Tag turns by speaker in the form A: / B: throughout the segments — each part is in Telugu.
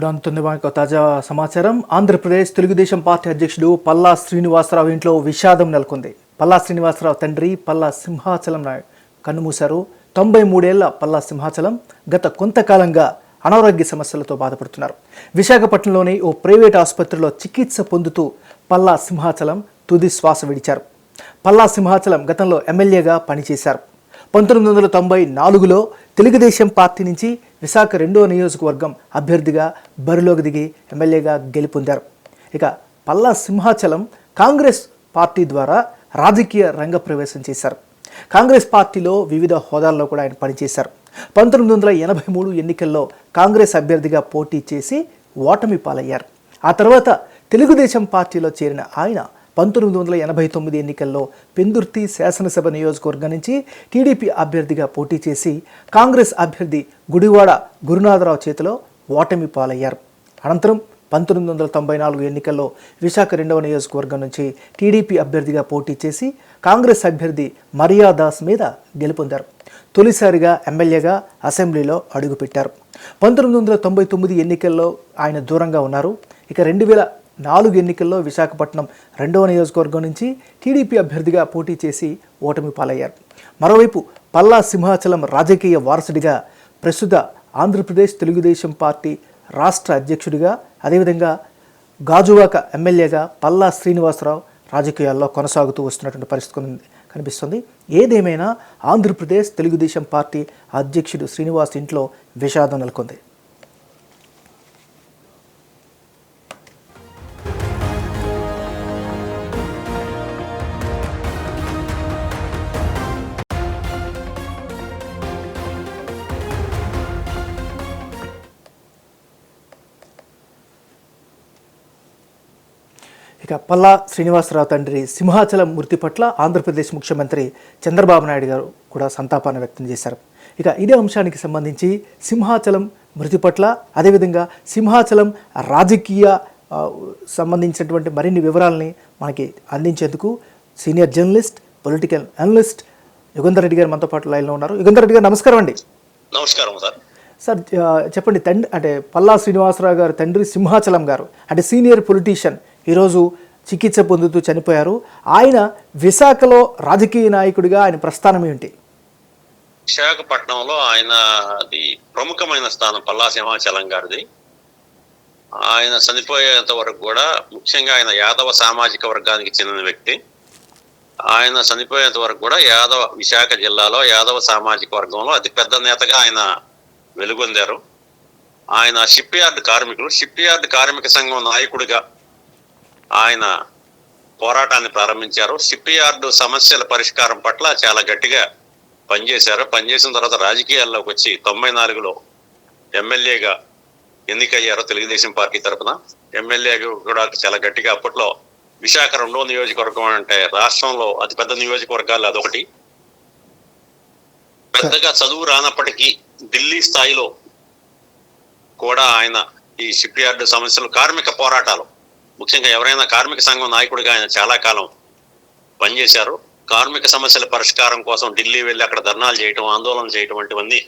A: ఇప్పుడు అందుతుంది మనకు తాజా సమాచారం. ఆంధ్రప్రదేశ్ తెలుగుదేశం పార్టీ అధ్యక్షుడు పల్లా శ్రీనివాసరావు ఇంట్లో విషాదం నెలకొంది. పల్లా శ్రీనివాసరావు తండ్రి పల్లా సింహాచలం నాయుడు కన్నుమూశారు. తొంభై మూడేళ్ళ పల్లా సింహాచలం గత కొంతకాలంగా అనారోగ్య సమస్యలతో బాధపడుతున్నారు. విశాఖపట్నంలోని ఓ ప్రైవేట్ ఆసుపత్రిలో చికిత్స పొందుతూ పల్లా సింహాచలం తుది శ్వాస విడిచారు. పల్లా సింహాచలం గతంలో ఎమ్మెల్యేగా పనిచేశారు. పంతొమ్మిది వందల తొంభై నాలుగులో తెలుగుదేశం పార్టీ నుంచి విశాఖ రెండో నియోజకవర్గం అభ్యర్థిగా బరిలోకి దిగి ఎమ్మెల్యేగా గెలుపొందారు. ఇక పల్లా సింహాచలం కాంగ్రెస్ పార్టీ ద్వారా రాజకీయ రంగ ప్రవేశం చేశారు. కాంగ్రెస్ పార్టీలో వివిధ హోదాల్లో కూడా ఆయన పనిచేశారు. పంతొమ్మిది వందల ఎనభై మూడు ఎన్నికల్లో కాంగ్రెస్ అభ్యర్థిగా పోటీ చేసి ఓటమి పాలయ్యారు. ఆ తర్వాత తెలుగుదేశం పార్టీలో చేరిన ఆయన పంతొమ్మిది వందల ఎనభై తొమ్మిది ఎన్నికల్లో పెందుర్తి శాసనసభ నియోజకవర్గం నుంచి టీడీపీ అభ్యర్థిగా పోటీ చేసి కాంగ్రెస్ అభ్యర్థి గుడివాడ గురునాథరావు చేతిలో ఓటమి పాలయ్యారు. అనంతరం పంతొమ్మిది వందల తొంభై నాలుగు ఎన్నికల్లో విశాఖ రెండవ నియోజకవర్గం నుంచి టీడీపీ అభ్యర్థిగా పోటీ చేసి కాంగ్రెస్ అభ్యర్థి మరియా దాస్ మీద గెలుపొందారు. తొలిసారిగా ఎమ్మెల్యేగా అసెంబ్లీలో అడుగుపెట్టారు. పంతొమ్మిది వందల తొంభై తొమ్మిది ఎన్నికల్లో ఆయన దూరంగా ఉన్నారు. ఇక రెండు వేల నాలుగు ఎన్నికల్లో విశాఖపట్నం రెండవ నియోజకవర్గం నుంచి టీడీపీ అభ్యర్థిగా పోటీ చేసి ఓటమి పాలయ్యారు. మరోవైపు పల్లా సింహాచలం రాజకీయ వారసుడిగా ప్రస్తుత ఆంధ్రప్రదేశ్ తెలుగుదేశం పార్టీ రాష్ట్ర అధ్యక్షుడిగా అదేవిధంగా గాజువాక ఎమ్మెల్యేగా పల్లా శ్రీనివాసరావు రాజకీయాల్లో కొనసాగుతూ వస్తున్నటువంటి పరిస్థితి కనిపిస్తుంది. ఏదేమైనా ఆంధ్రప్రదేశ్ తెలుగుదేశం పార్టీ అధ్యక్షుడు శ్రీనివాస్ ఇంట్లో విషాదం నెలకొంది. ఇక పల్లా శ్రీనివాసరావు తండ్రి సింహాచలం మృతి పట్ల ఆంధ్రప్రదేశ్ ముఖ్యమంత్రి చంద్రబాబు నాయుడు గారు కూడా సంతాపాన్ని వ్యక్తం చేశారు. ఇక ఇదే అంశానికి సంబంధించి సింహాచలం మృతి పట్ల అదేవిధంగా సింహాచలం రాజకీయ సంబంధించినటువంటి మరిన్ని వివరాలని మనకి అందించేందుకు senior journalist political analyst Yugandhar Reddy garu మనతో పాటు లైన్లో ఉన్నారు. యుగంధర్ రెడ్డి గారు నమస్కారం అండి.
B: నమస్కారం సార్.
A: సార్ చెప్పండి తండ్రి అంటే పల్లా శ్రీనివాసరావు గారు తండ్రి సింహాచలం గారు అంటే సీనియర్ పొలిటీషియన్ ఈరోజు చికిత్స పొందుతూ చనిపోయారు. ఆయన విశాఖలో రాజకీయ నాయకుడిగా ఆయన ప్రస్థానం ఏంటి?
B: విశాఖపట్నంలో ఆయన అది ప్రముఖమైన స్థానం పల్లా సింహాచలం గారిది. ఆయన చనిపోయేంత వరకు కూడా ముఖ్యంగా ఆయన యాదవ సామాజిక వర్గానికి చెందిన వ్యక్తి. ఆయన చనిపోయేంత వరకు కూడా యాదవ విశాఖ జిల్లాలో యాదవ సామాజిక వర్గంలో అతి పెద్ద నేతగా ఆయన వెలుగొందారు. ఆయన షిప్ యార్డ్ కార్మికులు. షిప్ యార్డ్ కార్మిక సంఘం నాయకుడిగా ఆయన పోరాటాన్ని ప్రారంభించారు. షిప్ యార్డు సమస్యల పరిష్కారం పట్ల చాలా గట్టిగా పనిచేశారు. పనిచేసిన తర్వాత రాజకీయాల్లోకి వచ్చి తొంభై నాలుగులో ఎమ్మెల్యేగా ఎన్నికయ్యారు తెలుగుదేశం పార్టీ తరఫున ఎమ్మెల్యే కూడా చాలా గట్టిగా అప్పట్లో విశాఖ రెండో నియోజకవర్గం అంటే రాష్ట్రంలో అతిపెద్ద నియోజకవర్గాలు అదొకటి. పెద్దగా చదువు రానప్పటికీ ఢిల్లీ స్థాయిలో కూడా ఆయన ఈ షిప్ యార్డ్ సమస్యలు కార్మిక పోరాటాలు ముఖ్యంగా ఎవరైనా కార్మిక సంఘం నాయకుడిగా ఆయన చాలా కాలం పనిచేశారు. కార్మిక సమస్యల పరిష్కారం కోసం ఢిల్లీ వెళ్ళి అక్కడ ధర్నాలు చేయటం ఆందోళన చేయటం వంటివన్నీ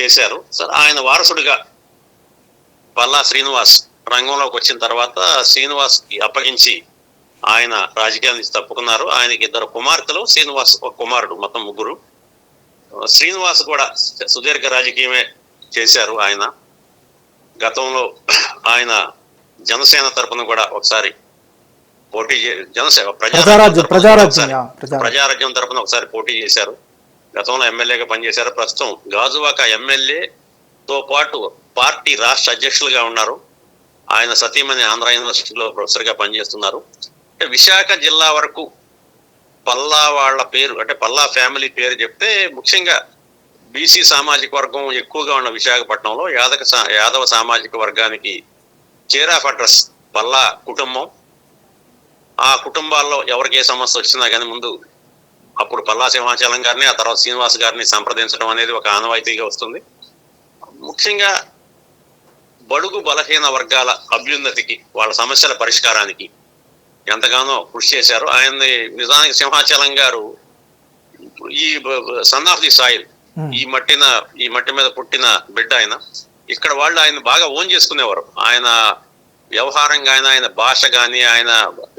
B: చేశారు. సరే ఆయన వారసుడిగా పల్లా శ్రీనివాస్ రంగంలోకి వచ్చిన తర్వాత శ్రీనివాస్కి అప్పగించి ఆయన రాజకీయాల నుంచి తప్పుకున్నారు. ఆయనకి ఇద్దరు కుమార్తెలు శ్రీనివాస్ ఒక కుమారుడు మొత్తం ముగ్గురు. శ్రీనివాస్ కూడా సుదీర్ఘ రాజకీయమే చేశారు ఆయన. గతంలో ఆయన జనసేన తరపున కూడా ఒకసారి పోటీ జనసేన
A: ప్రజారాజ్యం
B: తరపున
A: ప్రజారాజ్యం
B: ఒకసారి- తరపున పోటీ చేశారు. గతంలో ఎమ్మెల్యేగా పనిచేశారు. ప్రస్తుతం గాజువాక ఎమ్మెల్యేతో పాటు పార్టీ రాష్ట్ర అధ్యక్షులుగా ఉన్నారు. ఆయన సతీమణి ఆంధ్ర యూనివర్సిటీలో ప్రొఫెసర్గా పనిచేస్తున్నారు. అంటే విశాఖ జిల్లా వరకు పల్లా వాళ్ళ పేరు అంటే పల్లా ఫ్యామిలీ పేరు చెప్తే ముఖ్యంగా బీసీ సామాజిక వర్గం ఎక్కువగా ఉన్న విశాఖపట్నంలో యాదక యాదవ సామాజిక వర్గానికి కేర్ ఆఫ్ అడ్రస్ పల్లా కుటుంబం. ఆ కుటుంబాల్లో ఎవరికి ఏ సమస్య వచ్చినా కానీ ముందు అప్పుడు పల్లా సింహాచలం గారిని ఆ తర్వాత శ్రీనివాస్ గారిని సంప్రదించడం అనేది ఒక ఆనవాయితీగా వస్తుంది. ముఖ్యంగా బడుగు బలహీన వర్గాల అభ్యున్నతికి వాళ్ళ సమస్యల పరిష్కారానికి ఎంతగానో కృషి చేశారు. ఆయన్ని నిజానికి సింహాచలం గారు ఈ son of the soil
A: Hmm.
B: ఈ మట్టిన ఈ మట్టి మీద పుట్టిన బిడ్డ ఆయన. ఇక్కడ వాళ్ళు ఆయన బాగా ఓన్ చేసుకునేవారు. ఆయన వ్యవహారం కానీ ఆయన భాష కానీ ఆయన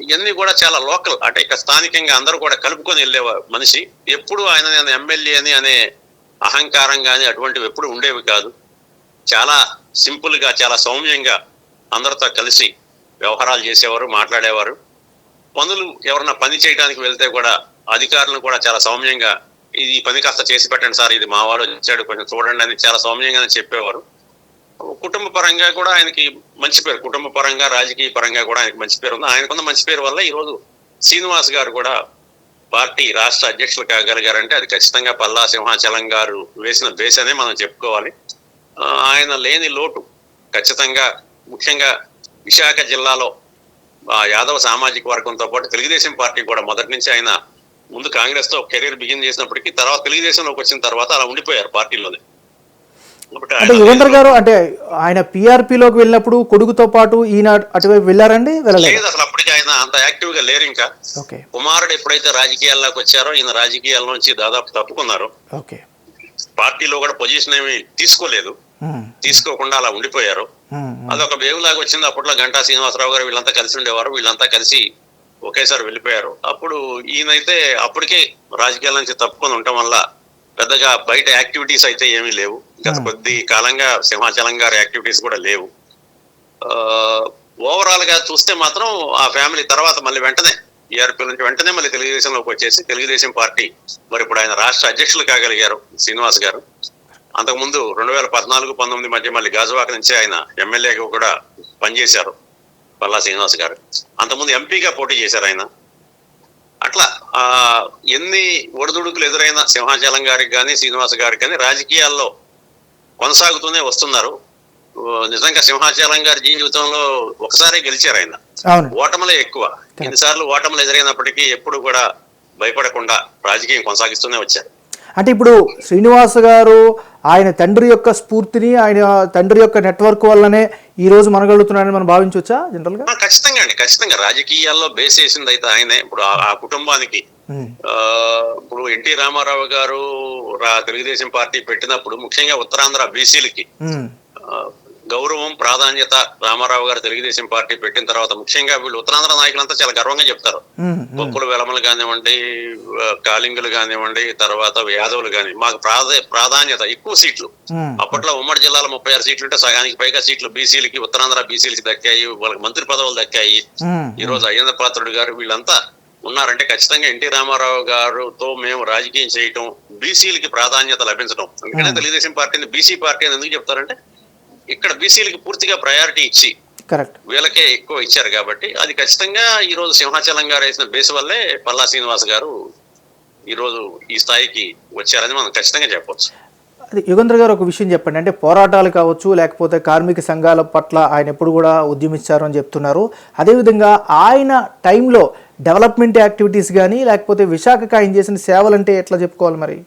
B: ఇవన్నీ కూడా చాలా లోకల్. అంటే ఇక్కడ స్థానికంగా అందరూ కూడా కలుపుకొని వెళ్ళేవారు మనిషి. ఎప్పుడు ఆయన నేను ఎమ్మెల్యే అని అనే అహంకారం కానీ అటువంటివి ఎప్పుడు ఉండేవి కాదు. చాలా సింపుల్గా చాలా సౌమ్యంగా అందరితో కలిసి వ్యవహారాలు చేసేవారు మాట్లాడేవారు. పనులు ఎవరన్నా పని చేయడానికి వెళ్తే కూడా అధికారులను కూడా చాలా సౌమ్యంగా ఇది పని కాస్త చేసి పెట్టండి సార్ ఇది మా వాడు వచ్చాడు కొంచెం చూడండి అని చాలా సౌమ్యంగానే చెప్పేవారు. కుటుంబ పరంగా కూడా ఆయనకి మంచి పేరు కుటుంబ పరంగా రాజకీయ పరంగా కూడా ఆయనకి మంచి పేరు ఉంది. ఆయనకున్న మంచి పేరు వల్ల ఈ రోజు శ్రీనివాస్ గారు కూడా పార్టీ రాష్ట్ర అధ్యక్షులు కాగలిగారంటే అది ఖచ్చితంగా పల్లా సింహాచలం గారు వేసిన బేస్ మనం చెప్పుకోవాలి. ఆయన లేని లోటు ఖచ్చితంగా ముఖ్యంగా విశాఖ జిల్లాలో ఆ, యాదవ సామాజిక వర్గంతో పాటు తెలుగుదేశం పార్టీ కూడా మొదటి నుంచి ఆయన ముందు కాంగ్రెస్తో కెరీర్ బిగిన్ చేసినప్పటికీ తర్వాత తెలుగుదేశంలోకి వచ్చిన తర్వాత అలా ఉండిపోయారు పార్టీలోనే.
A: అంటే గారు అంటే ఆయన పీఆర్పీలోకి వెళ్ళినప్పుడు కొడుకుతో పాటు ఈయన అటువైపు వెళ్ళారండి వెళ్ళలేదు?
B: లేదు అసలు అప్పటికి ఆయన అంత యాక్టివ్గా లేరు ఇంకా. కుమారుడు ఎప్పుడైతే రాజకీయాల్లోకి వచ్చారో ఈయన రాజకీయాల నుంచి దాదాపు తప్పుకున్నారు.
A: ఓకే.
B: పార్టీలో కూడా పొజిషన్ ఏమి తీసుకోలేదు. తీసుకోకుండా అలా ఉండిపోయారు. అదొక వేవులాగా వచ్చింది. అప్పట్లో గంటా శ్రీనివాసరావు గారు వీళ్ళంతా కలిసి ఉండేవారు. వీళ్ళంతా కలిసి ఒకేసారి వెళ్ళిపోయారు. అప్పుడు ఈయనైతే అప్పటికే రాజకీయాల నుంచి తప్పుకొని ఉండటం వల్ల పెద్దగా బయట యాక్టివిటీస్ అయితే ఏమీ లేవు. గత కొద్ది కాలంగా సింహాచలం గారి యాక్టివిటీస్ కూడా లేవు. ఓవరాల్గా చూస్తే మాత్రం ఆ ఫ్యామిలీ తర్వాత మళ్ళీ వెంటనే ఈఆర్పీ నుంచి వెంటనే మళ్ళీ తెలుగుదేశంలోకి వచ్చేసి తెలుగుదేశం పార్టీ మరి ఇప్పుడు ఆయన రాష్ట్ర అధ్యక్షులు కాగలిగారు శ్రీనివాస్ గారు. అంతకుముందు రెండు వేల పద్నాలుగు పంతొమ్మిది మధ్య మళ్ళీ గాజువాక నుంచి ఆయన ఎమ్మెల్యేగా కూడా పనిచేశారు పల్లా శ్రీనివాస్ గారు. అంతకుముందు ఎంపీగా పోటీ చేశారు ఆయన. అట్లా ఆ ఎన్ని ఒడిదుడుకులు ఎదురైన సింహాచలం గారికి కానీ శ్రీనివాస్ గారికి కానీ రాజకీయాల్లో కొనసాగుతూనే వస్తున్నారు. నిజంగా సింహాచలం గారి జీవితంలో ఒకసారి గెలిచారు ఆయన. ఓటములే ఎక్కువ. ఎన్నిసార్లు ఓటములు ఎదురైనప్పటికీ ఎప్పుడు కూడా భయపడకుండా రాజకీయం కొనసాగిస్తూనే వచ్చారు.
A: అంటే ఇప్పుడు శ్రీనివాస్ గారు ఆయన తండ్రి యొక్క స్ఫూర్తిని ఆయన తండ్రి యొక్క నెట్వర్క్ వల్లనే ఈ రోజు మనగలుగుతున్నారని మనం భావించవచ్చా
B: జనరల్గా? ఖచ్చితంగా అండి ఖచ్చితంగా. రాజకీయాల్లో బేస్ వేసింది అయితే ఆయనే. ఇప్పుడు ఆ- కుటుంబానికి. ఇప్పుడు ఎన్టీ రామారావు గారు తెలుగుదేశం పార్టీ పెట్టినప్పుడు ముఖ్యంగా ఉత్తరాంధ్ర బీసీలకి గౌరవం ప్రాధాన్యత రామారావు గారు తెలుగుదేశం పార్టీ పెట్టిన తర్వాత ముఖ్యంగా వీళ్ళు ఉత్తరాంధ్ర నాయకులంతా చాలా గర్వంగా చెప్తారు. బొక్కులు వెలమలు కానివ్వండి కాళింగులు కానివ్వండి తర్వాత యాదవులు కాని మాకు ప్రాధ ప్రాధాన్యత ఎక్కువ సీట్లు. అప్పట్లో ఉమ్మడి జిల్లాలో ముప్పై ఆరు సీట్లు ఉంటే సగానికి పైగా సీట్లు బీసీలకి ఉత్తరాంధ్ర బీసీలకి దక్కాయి వాళ్ళకి మంత్రి పదవులు దక్కాయి. ఈ రోజు అయ్యంద పాత్రుడు గారు వీళ్ళంతా ఉన్నారంటే ఖచ్చితంగా ఎన్టీ రామారావు గారుతో మేము రాజకీయం చేయటం బీసీలకి ప్రాధాన్యత లభించడం అందుకనే తెలుగుదేశం పార్టీని బీసీ పార్టీ అని ఎందుకు చెప్తారంటే ఇక్కడ బీసీలకి పూర్తిగా ప్రయారిటీ ఇచ్చి
A: కరెక్ట్
B: వీళ్ళకే ఎక్కువ ఇచ్చారు కాబట్టి అది ఖచ్చితంగా ఈ రోజు సింహాచలం గారు వేసిన బేస్ వల్లే పల్లా శ్రీనివాస్ గారు ఈ రోజు ఈ స్థాయికి వచ్చారని మనం ఖచ్చితంగా చెప్పొచ్చు.
A: అది యుగంధర్ గారు ఒక విషయం చెప్పండి. అంటే పోరాటాలు కావచ్చు లేకపోతే కార్మిక సంఘాల పట్ల ఆయన ఎప్పుడు కూడా ఉద్యమించారు అని చెప్తున్నారు. అదేవిధంగా ఆయన టైంలో డెవలప్మెంట్ యాక్టివిటీస్ కానీ లేకపోతే విశాఖకు ఆయన చేసిన సేవలు అంటే ఎట్లా చెప్పుకోవాలి మరి?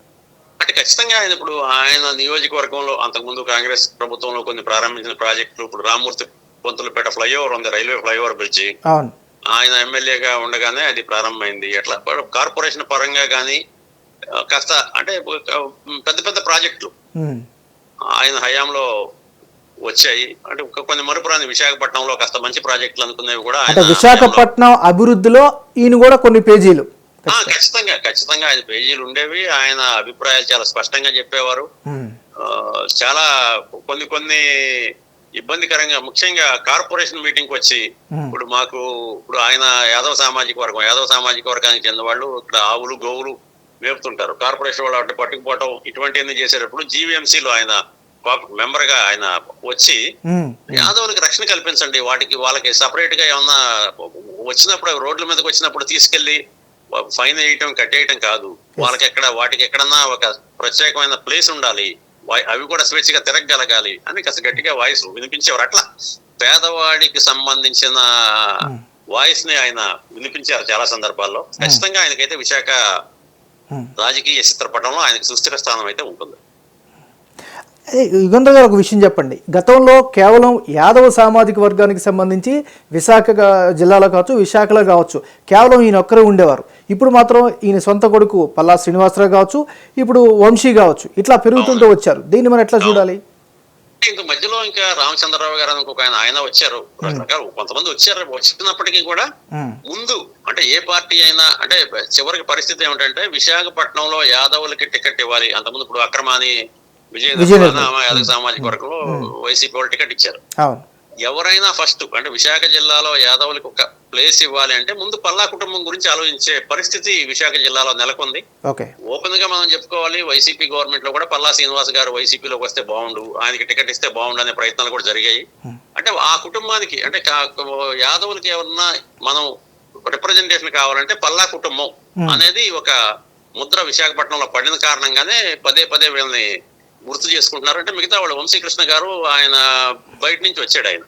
B: అంటే ఖచ్చితంగా ఆయన ఇప్పుడు ఆయన నియోజకవర్గంలో అంతకుముందు కాంగ్రెస్ ప్రభుత్వంలో కొన్ని ప్రారంభించిన ప్రాజెక్టులు ఇప్పుడు రామూర్తి పొంతులపేట ఫ్లైఓవర్ ఉంది రైల్వే ఫ్లైఓవర్ బ్రిడ్జి. ఆయన ఎమ్మెల్యేగా ఉండగానే అది ప్రారంభమైంది. ఎట్లా? కార్పొరేషన్ పరంగా కానీ కాస్త అంటే పెద్ద పెద్ద ప్రాజెక్టులు ఆయన హయాంలో వచ్చాయి. అంటే కొన్ని మరుపురాని విశాఖపట్నంలో కాస్త మంచి ప్రాజెక్టులు అనుకునేవి కూడా
A: అంటే విశాఖపట్నం అభివృద్ధిలో ఈయన కూడా కొన్ని పేజీలు.
B: ఖచ్చితంగా ఖచ్చితంగా ఆయన పేజీలు ఉండేవి. ఆయన అభిప్రాయాలు చాలా స్పష్టంగా చెప్పేవారు. చాలా కొన్ని కొన్ని ఇబ్బందికరంగా ముఖ్యంగా కార్పొరేషన్ మీటింగ్ వచ్చి. ఇప్పుడు మాకు ఇప్పుడు ఆయన యాదవ సామాజిక వర్గం యాదవ సామాజిక వర్గానికి చెందిన వాళ్ళు ఇక్కడ ఆవులు గోవులు మేపుతుంటారు. కార్పొరేషన్ వాళ్ళు అటు పట్టుకుపోవటం ఇటువంటివన్నీ చేసేటప్పుడు జీవీఎంసీలో ఆయన మెంబర్గా ఆయన వచ్చి యాదవులకి రక్షణ కల్పించండి. వాటికి వాళ్ళకి సపరేట్గా ఏమన్నా వచ్చినప్పుడు రోడ్ల మీదకి వచ్చినప్పుడు తీసుకెళ్ళి ఫైన్ వేయటం కట్టేయటం కాదు. వాళ్ళకి ఎక్కడ వాటికి ఎక్కడన్నా ఒక ప్రత్యేకమైన ప్లేస్ ఉండాలి. అవి కూడా స్వేచ్ఛగా తిరగగలగాలి అని కాస్త గట్టిగా వాయిస్ వినిపించేవారు. అట్లా పేదవాడికి సంబంధించిన వాయిస్ని ఆయన వినిపించారు చాలా సందర్భాల్లో. ఖచ్చితంగా ఆయనకైతే విశాఖ
A: ఉమ్.
B: రాజకీయ చిత్రపటంలో ఆయనకి సుస్థిర స్థానం అయితే ఉంటుంది.
A: అదే యుగంధర్ గారు ఒక విషయం చెప్పండి. గతంలో కేవలం యాదవ సామాజిక వర్గానికి సంబంధించి విశాఖ జిల్లాలో కావచ్చు విశాఖలో కావచ్చు కేవలం ఈయన ఒక్కరే ఉండేవారు. ఇప్పుడు మాత్రం ఈయన సొంత కొడుకు పల్లా శ్రీనివాసరావు కావచ్చు ఇప్పుడు వంశీ కావచ్చు ఇట్లా పెరుగుతుంటూ వచ్చారు. దీన్ని మనం ఎట్లా చూడాలి?
B: ఇంక మధ్యలో ఇంకా రామచంద్రరావు గారు ఇంకొక ఆయన ఆయన వచ్చారు. రకరకాల కొంతమంది వచ్చారు. వచ్చినప్పటికీ కూడా ముందు అంటే ఏ పార్టీ అయినా అంటే చివరికి పరిస్థితి ఏమిటంటే విశాఖపట్నంలో యాదవులకి టికెట్ ఇవ్వాలి. అంతకుముందు ఇప్పుడు అక్రమాని యాదవ సామాజిక వర్గంలో వైసీపీ వాళ్ళు టికెట్ ఇచ్చారు. ఎవరైనా ఫస్ట్ అంటే విశాఖ జిల్లాలో యాదవులకు ఒక ప్లేస్ ఇవ్వాలి అంటే ముందు పల్లా కుటుంబం గురించి ఆలోచించే పరిస్థితి విశాఖ జిల్లాలో నెలకొంది
A: ఓకే
B: ఓపెన్గా మనం చెప్పుకోవాలి వైసీపీ గవర్నమెంట్లో కూడా పల్లా శ్రీనివాస్ గారు వైసీపీలోకి వస్తే బాగుండు ఆయనకి టికెట్ ఇస్తే బాగుండు అనే ప్రయత్నాలు కూడా జరిగాయి
A: Hmm.
B: అంటే ఆ కుటుంబానికి అంటే యాదవులకి ఎవరన్నా మనం రిప్రజెంటేషన్ కావాలంటే పల్లా కుటుంబం
A: Hmm.
B: అనేది ఒక ముద్ర విశాఖపట్నంలో పడిన కారణంగానే పదే పదే వీళ్ళని గుర్తు చేసుకుంటున్నారు. అంటే మిగతా వాళ్ళు వంశీకృష్ణ గారు ఆయన బయట నుంచి వచ్చాడు ఆయన.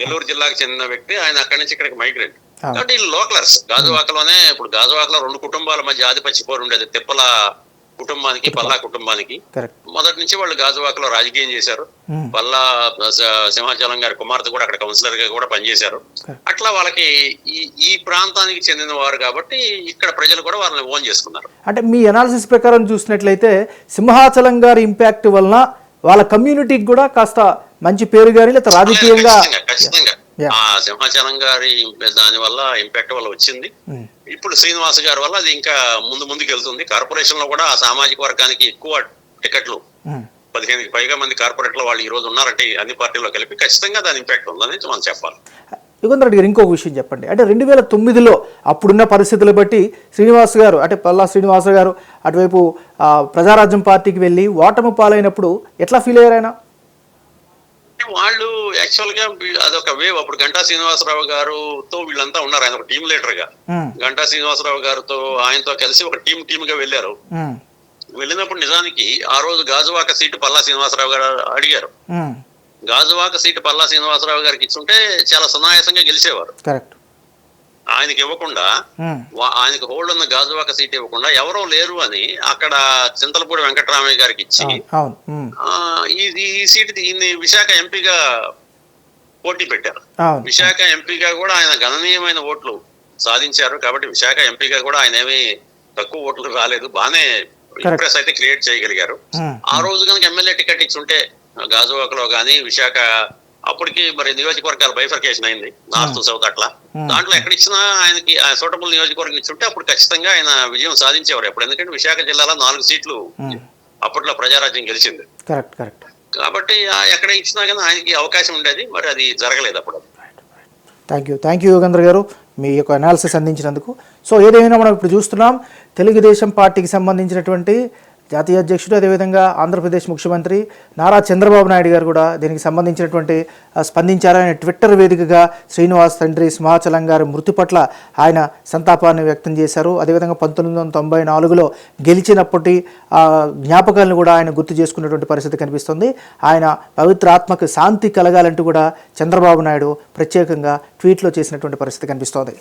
B: నెల్లూరు జిల్లాకు చెందిన వ్యక్తి. ఆయన అక్కడి నుంచి ఇక్కడికి మైగ్రెంట్. కాబట్టి వీళ్ళు లోకలర్స్ గాజువాకలోనే ఇప్పుడు గాజువాకలో రెండు కుటుంబాల మధ్య ఆధిపత్య పోరు ఉండేది. తిప్పల కుటుంబానికి పల్లా కుటుంబానికి. మొదటి నుంచి వాళ్ళు గాజువాకలో రాజకీయం చేశారు. పల్లా సింహాచలం గారి కుమార్తె కూడా అక్కడ కౌన్సిలర్గా కూడా పనిచేశారు. అట్లా వాళ్ళకి ఈ ఈ ప్రాంతానికి చెందిన వారు కాబట్టి ఇక్కడ ప్రజలు కూడా వాళ్ళని ఓన్ చేసుకున్నారు.
A: అంటే మీ అనాలిసిస్ ప్రకారం చూసినట్లయితే సింహాచలం గారి ఇంపాక్ట్ వలన వాళ్ళ కమ్యూనిటీకి కూడా కాస్త మంచి పేరు కానీ లేదా రాజకీయంగా
B: ఖచ్చితంగా. ఆ సింహాచలం గారి దాని వల్ల ఇంపాక్ట్ వల్ల వచ్చింది.
A: ఉమ్,
B: ఇప్పుడు శ్రీనివాస్ గారి వల్ల అది ఇంకా ముందు ముందుకు వెళ్తుంది కార్పొరేషన్లో కూడా ఆ సామాజిక వర్గానికి ఎక్కువ టికెట్లు
A: ఉమ్.
B: పదిహేనుకి పైగా మంది కార్పొరేట్లు వాళ్ళు ఈ రోజు ఉన్నారంటే అన్ని పార్టీల్లో కలిపి ఖచ్చితంగా దాని ఇంపాక్ట్ ఉందని మనం చెప్పాలి.
A: యుగంధర్ రెడ్డి గారు ఇంకొక విషయం చెప్పండి. అంటే రెండు వేల తొమ్మిదిలో అప్పుడున్న పరిస్థితులు బట్టి శ్రీనివాస్ గారు అంటే పల్లా శ్రీనివాస గారు అటువైపు ఆ, ప్రజారాజ్యం పార్టీకి వెళ్ళి ఓటమి పాలైనప్పుడు ఎట్లా ఫీల్ అయ్యారు ఆయన?
B: అంటే వాళ్ళు యాక్చువల్గా అదొక వేవ్ అప్పుడు గంటా శ్రీనివాసరావు గారుతో వీళ్ళంతా ఉన్నారు. ఆయన ఒక టీం
A: లీడర్గా.
B: గంటా శ్రీనివాసరావు గారితో ఆయనతో కలిసి ఒక టీం టీమ్గా వెళ్ళారు. వెళ్ళినప్పుడు నిజానికి ఆ రోజు గాజువాక సీటు పల్లా శ్రీనివాసరావు గారు అడిగారు. గాజువాక సీటు పల్లా శ్రీనివాసరావు గారికి ఇచ్చుంటే చాలా సునాయాసంగా గెలిచేవారు.
A: కరెక్ట్.
B: ఆయనకి ఇవ్వకుండా ఆయనకు హోల్డ్ ఉన్న గాజువాక సీట్ ఇవ్వకుండా ఎవరో లేరు అని అక్కడ చింతలపూడి వెంకటరామయ్య గారికి ఇచ్చి ఈ సీట్ ఈయన్ని విశాఖ ఎంపీగా పోటీ పెట్టారు. విశాఖ ఎంపీగా కూడా ఆయన గణనీయమైన ఓట్లు సాధించారు కాబట్టి విశాఖ ఎంపీగా కూడా ఆయన ఏమీ తక్కువ ఓట్లు రాలేదు. బాగానే ఇంప్రెస్ అయితే క్రియేట్ చేయగలిగారు. ఆ రోజు కనుక ఎమ్మెల్యే టికెట్ ఇచ్చుంటే గాజువాకలో కానీ విశాఖ అప్పటికి మరి నియోజకవర్గాల బైఫర్కేషన్ అయింది. నార్త్ సౌత్ అట్లా. దాంట్లో ఎక్కడ ఇచ్చినా ఆయనకి సూటబుల్ నియోజకవర్గం ఇచ్చుంటే అప్పుడు ఖచ్చితంగా ఆయన విజయం సాధించేవారు ఎప్పుడు. ఎందుకంటే విశాఖ జిల్లాలో నాలుగు సీట్లు అప్పట్లో ప్రజారాజ్యం గెలిచింది.
A: Correct correct.
B: కాబట్టి ఎక్కడ ఇచ్చినా కానీ ఆయనకి అవకాశం ఉండేది. మరి అది జరగలేదు అప్పుడు.
A: Thank you thank you Yogendra garu. మీ యొక్క అనాలిసిస్ అందించినందుకు. సో ఏదేమైనా మనం ఇప్పుడు చూస్తున్నాం. తెలుగుదేశం పార్టీకి సంబంధించినటువంటి జాతీయ అధ్యక్షుడు అదేవిధంగా ఆంధ్రప్రదేశ్ ముఖ్యమంత్రి నారా చంద్రబాబు నాయుడు గారు కూడా దీనికి సంబంధించినటువంటి స్పందించారని ట్విట్టర్ వేదికగా శ్రీనివాస్ తండ్రి సింహాచలం గారి మృతి పట్ల ఆయన సంతాపాన్ని వ్యక్తం చేశారు. అదేవిధంగా పంతొమ్మిది వందల తొంభై నాలుగులో గెలిచినప్పటి ఆ జ్ఞాపకాలను కూడా ఆయన గుర్తు చేసుకున్నటువంటి పరిస్థితి కనిపిస్తుంది. ఆయన పవిత్ర ఆత్మకు శాంతి కలగాలంటూ కూడా చంద్రబాబు నాయుడు ప్రత్యేకంగా ట్వీట్లో చేసినటువంటి పరిస్థితి కనిపిస్తోంది.